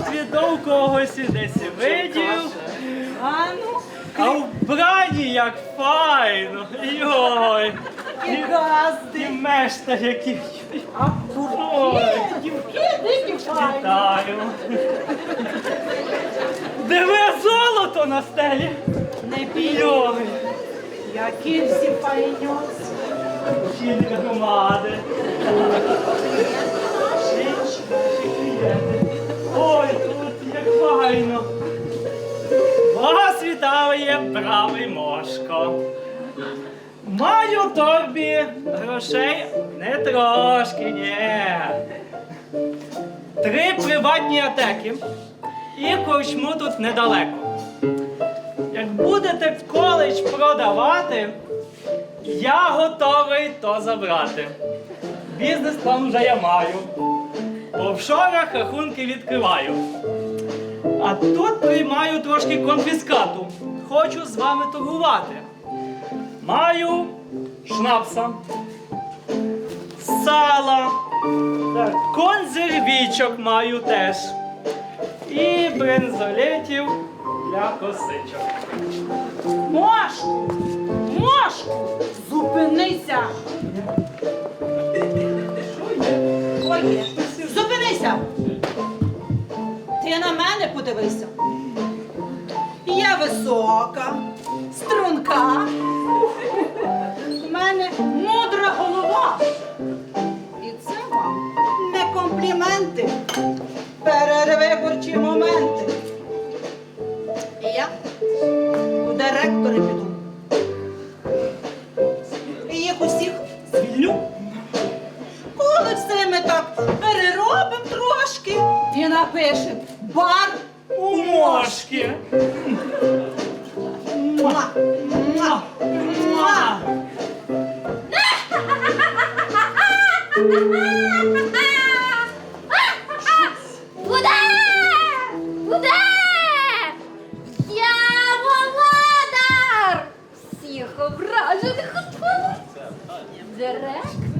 то у когось і десь і видів. А ну, А вбрані як файно. Йой. і газди. І мешта який. А Ой. дівки, дикі файні. Вітаю. Диви золото на стелі. Не бій, Йой. які всі файньоці. Жінка громади. Вітає правий мошко. Маю в торбі грошей не трошки, ні. Три приватні атеки і корчму тут недалеко. Як будете в коледж продавати, я готовий то забрати. Бізнес-план вже я маю. По офшорах рахунки відкриваю. А тут приймаю трошки конфіскату. Хочу з вами торгувати. Маю шнапса, сала, так, консервічок маю теж. І брензолетів для косичок. Мошку, мошку, зупинися. Що є? Зупинися. Ти на мене подивися. Я висока, струнка. У мене мудра голова. І це вам не компліменти, передвиборчі моменти. Я у директори піду. І їх усіх звільню. Коли все ми так переробимо трошки і напишемо бар У мошки. Муа, муа, муа. Куди? Куди? Я володар! Всіх ображених. Директор?